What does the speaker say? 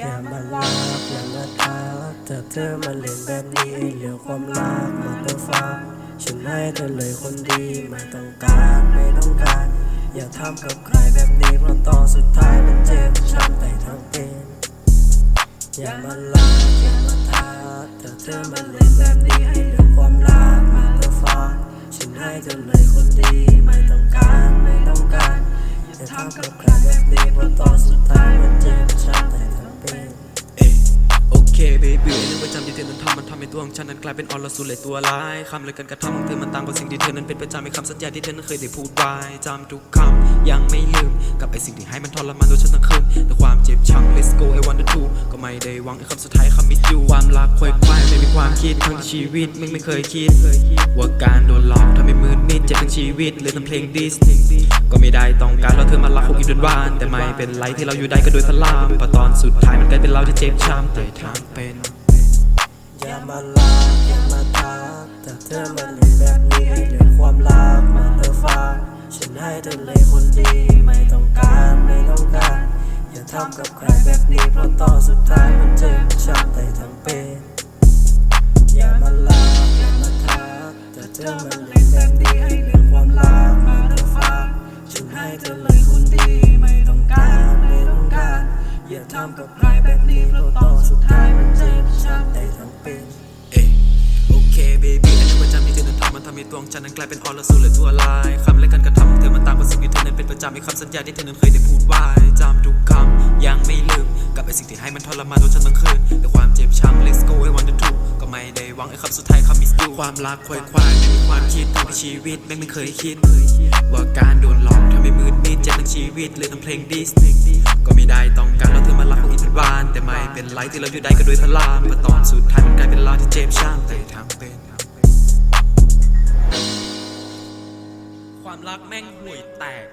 อย่ามาลากอย่ามาทักแต่เธอมาเล่นแบบนี้เหลือความรักมาเตอร์ฟ้าฉันให้เธอเลยคนดีไม่ต้องการไม่ต้องการ อย่าทำกับใครแบบนี้เพราะตอนสุดท้ายมันเจ็บช้ำแต่ทั้งเป็นอย่ามาลากอย่ามาทักแต่เธอมาเล่นแบบนี้ องประจำที่เธอนั้นทำมันทำให้ตัวของฉันนั้นกลายเป็นอรสุเลยตัวร้ายคำและการกระทำของเธอมันต่างกว่าสิ่งที่เธอนั้นเป็นประจำในคำสัญญาที่เธอนั้นเคยได้พูดไว้จำทุกคำยังไม่ลืมกับไอสิ่งที่ให้มันทรมานตัวฉันทั้งคืนแต่ความเจ็บช้ำ let's go I want to ก็ไม่ได้หวังไอคำสุดท้ายคำมิดอยู่ความรักควยควายไม่มีความคิดทั้งที่ชีวิตมึงไม่เคยคิดว่าการโดนหลอกทำให้มืดมิดเจ็บทั้งชีวิตเลยทำเพลงดิสก็ไม่ได้ต้องการแล้วเธอมารักคงอีกจนวานแต่ไม่เป็นไรที่เราอยู่ได้ก็โดยพลามพราะตอนสุดท้ายมันกลายเป็นเราที่เจ็บช้ำแต่ทางเป็น อย่ามาลาอย่ามาทักแต่เธอมาเล่นแบบนี้ให้เหลือความรักมาเธอฟ้าฉันให้เธอเลยคนดีไม่ต้องการไม่ต้องการ อย่าทำกับใครแบบนี้เพราะตอนสุดท้ายมันเจ็บช้ำแต่ทั้งเป็นอย่ามาลาอย่ามาทักแต่เธอมาเล่นแบบนี้ให้เหลือความรักมาเธอฟ้าฉันให้เธอเลยคนดีไม่ต้องการไม่ต้องการ อย่าทำกับใครแบบนี้เพราะตอนสุดท้าย ป็นเอโอเคเบบี้อันนี้ประจำที่เธอนั้นทำมันทำให้ตัวของฉันนั้นกลายเป็นออรสูรเลยทั่วลายคำและการกระทำของเธอมันตางกว่าสิ่งที่เธอนั้นเป็นประจำในคำสัญญาที่เธอนั้นเคยได้พูดไว้จำทุกคำยังไม่ลืมกับไอสิ่งที่ให้มันทรมานตัวฉันทั้งคืนแต่ความเจ็บช้ำ let's go I want to ก็ไม่ได้หวังไอ้คำสุดท้ายคำ miss you ความรักควายควายไม่มีความคิดทั้งที่ชีวิตแม่งไม่เคยคิดว่าการโดนหลอกทำให้มืด วิตเลยทั้งเพลงดิสก็ไม่ได้ต้องการแล้วเธอมารักของอีกเป็นบ้านแต่ไม่เป็นไรที่เราอยู่ได้ก็ด้วยพลามเพราตอนสุดท้ายมันกลายเป็นลาที่เจ็บช้ำแต่ทำเป็น ความรักแม่งห่วยแตก